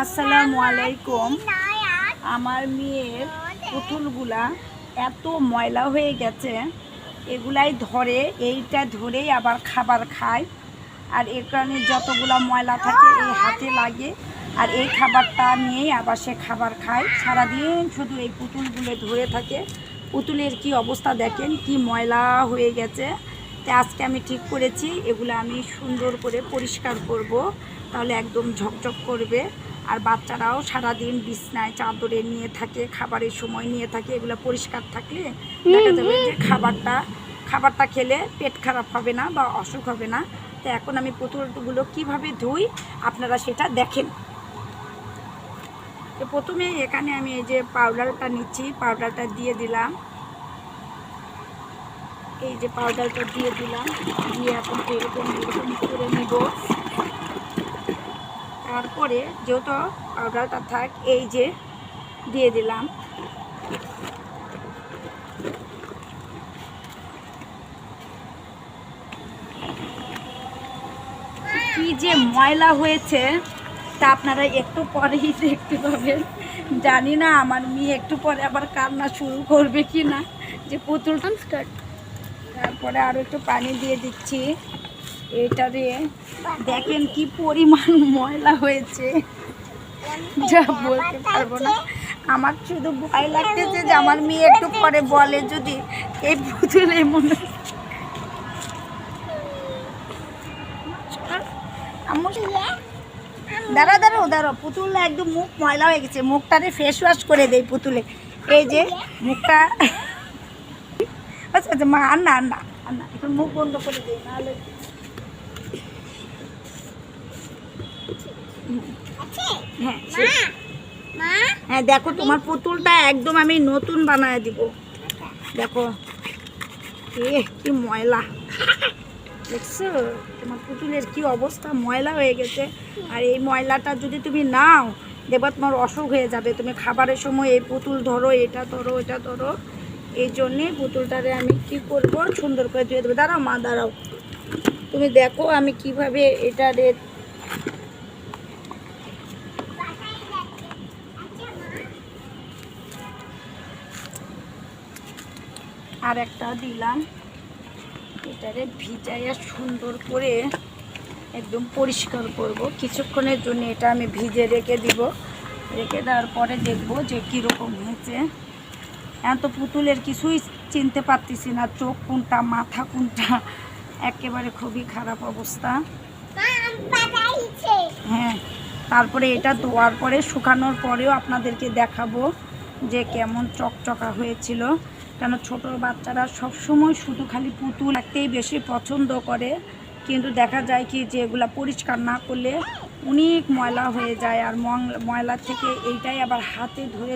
আসসালামু আলাইকুম। আমার মেয়ের পুতুলগুলা এত ময়লা হয়ে গেছে এগুলাই ধরে এইটা ধরেই আবার খাবার খায়। আর এর কারণে যতগুলা ময়লা থাকে এই হাতে লাগে আর এই খাবারটা নিয়েই আবার সে খাবার খায়। সারাদিন শুধু এই পুতুলগুলো ধরে থাকে। পুতুলের কি অবস্থা দেখেন কি ময়লা হয়ে গেছে। তো আজকে আমি ঠিক করেছি এগুলো আমি সুন্দর করে পরিষ্কার করব তাহলে একদম ঝকঝক করবে। আর বাচ্চারাও সারাদিন বিছনায় চাদরে নিয়ে থাকে খাবারের সময় নিয়ে থাকে এগুলো পরিষ্কার থাকলে দেখা যাবে যে খাবারটা খাবারটা খেলে পেট খারাপ হবে না বা অসুখ হবে না। তো এখন আমি পুতুলগুলো কীভাবে ধুই আপনারা সেটা দেখেন। তো প্রথমে এখানে আমি এই যে পাউডারটা নিচ্ছি পাউডারটা দিয়ে দিলাম। এই যে পাউডারটা দিয়ে দিলাম দিয়ে এখন তারপরে যেহেতু পাউডারটা থাক এই যে দিয়ে দিলাম। কি যে ময়লা হয়েছে তা আপনারা একটু পরেই দেখতে পাবেন। জানি না আমার মেয়ে একটু পরে আবার কান্না শুরু করবে কি না যে পুতুল তারপরে আরও একটু পানি দিয়ে দিচ্ছি। এটা দিয়ে দেখেন কি পরিমাণ ময়লা হয়েছে। যা বলতে পারব না। আমার শুধু ভয় লাগতেছে যে আমার মেয়ে একটু পরে বলে যদি এই পুতুল এমন দাঁড়া দাঁড়াও দাঁড়াও পুতুল একদম মুখ ময়লা হয়ে গেছে। মুখটা মুখটারে ফেস ওয়াশ করে দেয় পুতুলে। এই যে মুখটা। আচ্ছা আচ্ছা মা আর না আর না আর না এখন মুখ বন্ধ করে দিই, নাহলে হ্যাঁ। হ্যাঁ দেখো তোমার পুতুলটা একদম আমি নতুন বানায় দিব। দেখো। এ কি ময়লা। দেখছ? তোমার পুতুলের কি অবস্থা? ময়লা হয়ে গেছে। আর এই ময়লাটা যদি তুমি নাও দেখবা তোমার অসুখ হয়ে যাবে। তুমি খাবারের সময় এই পুতুল ধরো এটা ধরো এটা ধরো। এই জন্যে পুতুলটারে আমি কি করব? সুন্দর করে ধুয়ে দেবো। দাঁড়াও মা দাঁড়াও। তুমি দেখো আমি কীভাবে এটারে আর একটা দিলাম। এটারে ভিজাইয়া সুন্দর করে একদম পরিষ্কার করব। কিছুক্ষণের জন্য এটা আমি ভিজে রেখে দিব। রেখে দেওয়ার পরে দেখব যে কীরকম হয়েছে। এত পুতুলের কিছুই চিনতে পারতেছি না চোখ কোনটা মাথা কোনটা একেবারে খুবই খারাপ অবস্থা। হ্যাঁ তারপরে এটা ধোয়ার পরে শুকানোর পরেও আপনাদেরকে দেখাবো। যে কেমন চকচকা হয়েছিল। কেন ছোট বাচ্চারা সবসময় শুধু খালি পুতুল একটাই বেশি পছন্দ করে। কিন্তু দেখা যায় কি যে এগুলা পরিষ্কার না করলে অনেক ময়লা হয়ে যায়। আর ময়লা থেকে এইটাই আবার হাতে ধরে